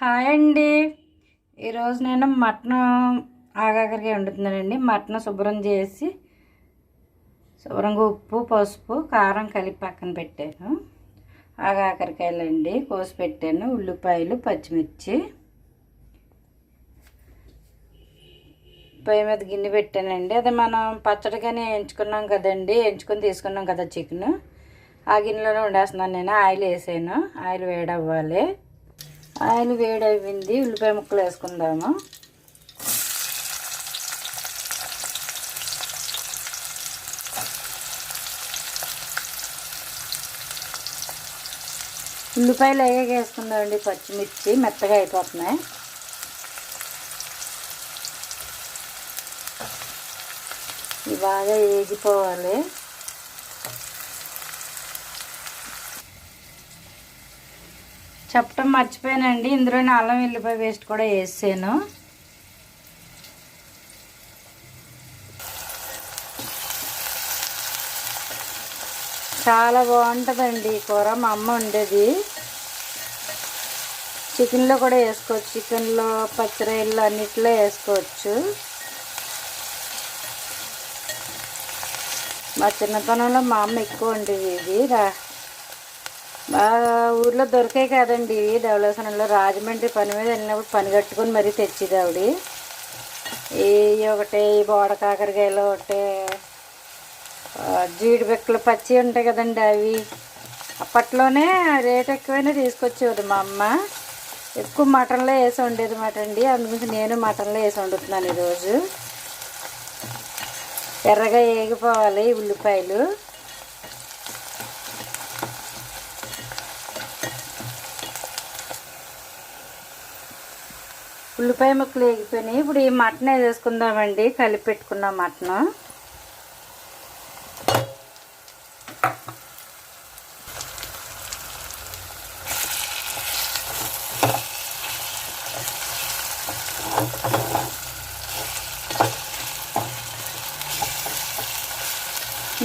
Hi అండి. ఈరోజు నేను మటన్ ఆగాకరికి వండుతున్నానండి. మటన్ శుభ్రం చేసి శుభ్రంగా ఉప్పు పసుపు కారం కలిపి పక్కన పెట్టాను. ఆగాకరకాయలు అండి కోసి పెట్టాను. ఉల్లిపాయలు పచ్చిమిర్చి. పొయ్యి మీద గిన్నె పెట్టానండి. అది మనం పచ్చడిగానే ఎంచుకున్నాం కదండి. ఎంచుకొని తీసుకున్నాం కదా చికెన్. ఆ గిన్నెలోనే వండేస్తున్నాను నేను. ఆయిల్ వేసాను. ఆయిల్ వేడవ్వాలి. ఆయిల్ వేడైపోయింది ఉల్లిపాయ ముక్కలు వేసుకుందాము. ఉల్లిపాయలు అయ్యాక వేసుకుందామండి పచ్చిమిర్చి మెత్తగా అయిపోతున్నాయి. ఇవి బాగా వేగిపోవాలి చెప్పడం మర్చిపోయానండి. ఇందులోనే అల్లం వెల్లిపాయ పేస్ట్ కూడా వేసాను. చాలా బాగుంటుందండి ఈ కూర. మా అమ్మ ఉండేది చికెన్లో కూడా వేసుకోవచ్చు. చికెన్లో పచ్చిరాయలు అన్నిట్లో వేసుకోవచ్చు. మా చిన్నతనంలో మా అమ్మ ఎక్కువ ఉండేది ఇది. మా ఊర్లో దొరికాయి కదండి. ఇవి ధవళేశ్వరంలో రాజమండ్రి పని మీద వెళ్ళినప్పుడు పని కట్టుకొని మరీ తెచ్చేది ఆవిడ. ఈ ఒకటి ఈ బోడ కాకరకాయలు ఒకటి జీడిపెక్కలు పచ్చి ఉంటాయి కదండి అవి. అప్పట్లోనే రేట్ ఎక్కువైనా తీసుకొచ్చేది మా అమ్మ. ఎక్కువ మటన్లో వేసి వండేది మాట అండి. అందుకని నేను మటన్లో వేసి వండుతున్నాను ఈరోజు. ఎర్రగా వేగిపోవాలి ఉల్లిపాయలు. ఉల్లిపాయ ముక్కలు వేగిపోయినాయి. ఇప్పుడు ఈ మటన్ వేసేసుకుందామండి కలిపి పెట్టుకున్న మటన్.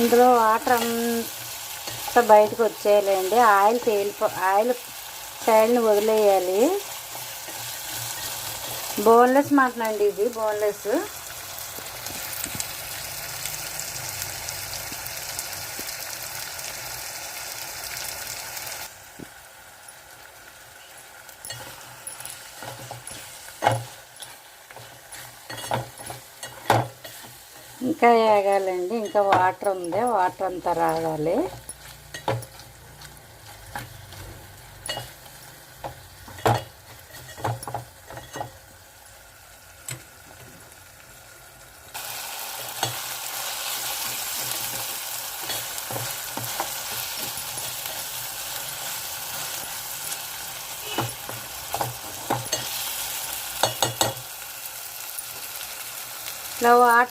ఇందులో వాటర్ అంతా బయటకు వచ్చేయాలండి. ఆయిల్ తేలిపో ఆయిల్ సైడ్ని వదిలేయాలి. బోన్లెస్ మటన్ అండి ఇది బోన్లెస్. ఇంకా వేగాలండి ఇంకా వాటర్ ఉంది వాటర్ అంతా రావాలి. ఇట్లా వాట్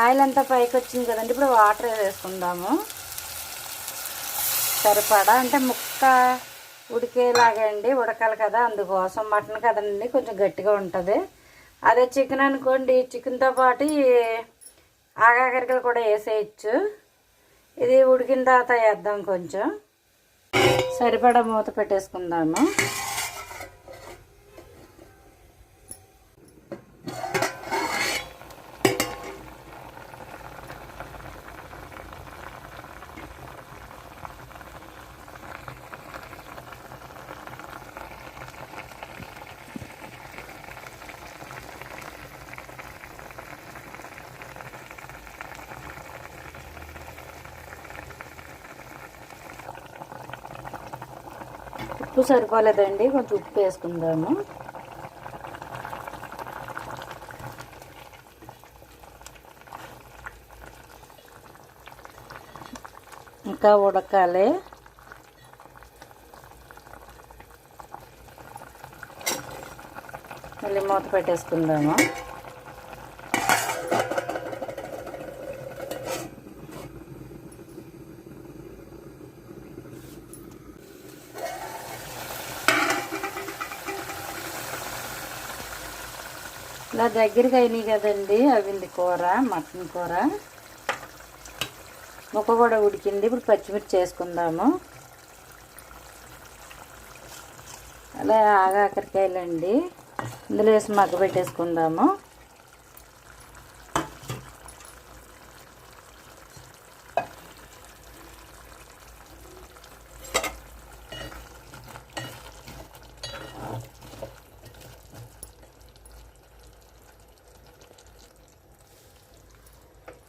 ఆయిల్ అంతా పైకి వచ్చింది కదండి ఇప్పుడు వాటర్ వేసుకుందాము. సరిపడా? అంటే ముక్క ఉడికేలాగా అండి ఉడకాలి కదా అందుకోసం. మటన్ కదండి కొంచెం గట్టిగా ఉంటుంది. అదే చికెన్ అనుకోండి చికెన్తో పాటు ఆగాకరికలు కూడా వేసేయచ్చు. ఇది ఉడికిన తర్వాత వేద్దాం కొంచెం. సరిపడా మూత పెట్టేసుకుందాము. ఉప్పు సరిపోలేదండి కొంచెం ఉప్పు వేసుకుందాము. ఇంకా ఉడకాలి. మళ్ళీ మూత పెట్టేసుకుందాము. ఇలా దగ్గరికి అయినాయి కదండి అవింది కూర మటన్ కూర. ముక్క కూడా ఉడికింది. ఇప్పుడు పచ్చిమిర్చి వేసుకుందాము అలా ఆగాకరికాయలండి. ఇందులో వేసి మగ్గ పెట్టేసుకుందాము.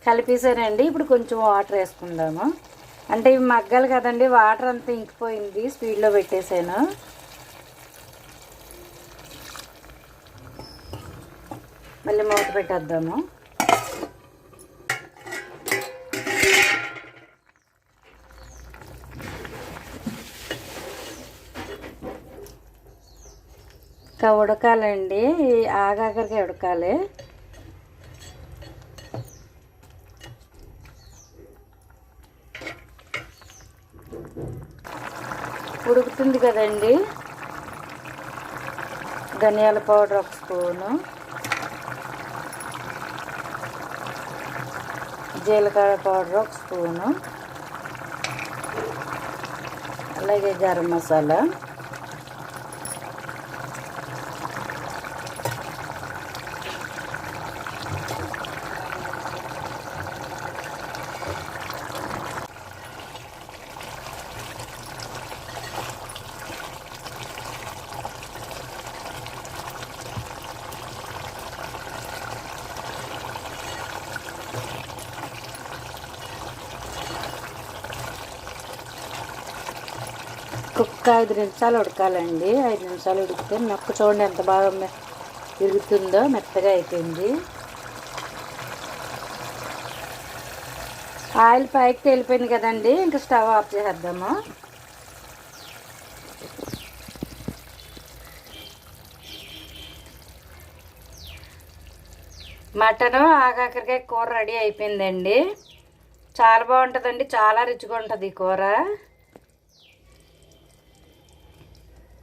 కలిపేసానండి ఇప్పుడు కొంచెం వాటర్ వేసుకుందాము. అంటే ఇవి మగ్గాలి కదండి. వాటర్ అంతా ఇంకిపోయింది. స్పీడ్లో పెట్టేశాను. మళ్ళీ మూత పెట్టేద్దాము. ఇంకా ఉడకాలండి. ఆగాకరికి ఉడకాలి. ఉడుకుతుంది కదండి. ధనియాల పౌడర్ ఒక స్పూను. జీలకర్ర పౌడర్ ఒక స్పూను. అలాగే గరం మసాలా. ఒక ఐదు నిమిషాలు ఉడకాలండి. ఐదు నిమిషాలు ఉడికితే నొక్క చూడండి ఎంత బాగా ఇరుగుతుందో మెత్తగా అయిపోయింది. ఆయిల్ పైకి తేలిపోయింది కదండి. ఇంకా స్టవ్ ఆఫ్ చేసేద్దాము. మటను ఆకాకరకాయ కూర రెడీ అయిపోయిందండి. చాలా బాగుంటుందండి. చాలా రుచిగా ఉంటుంది ఈ కూర.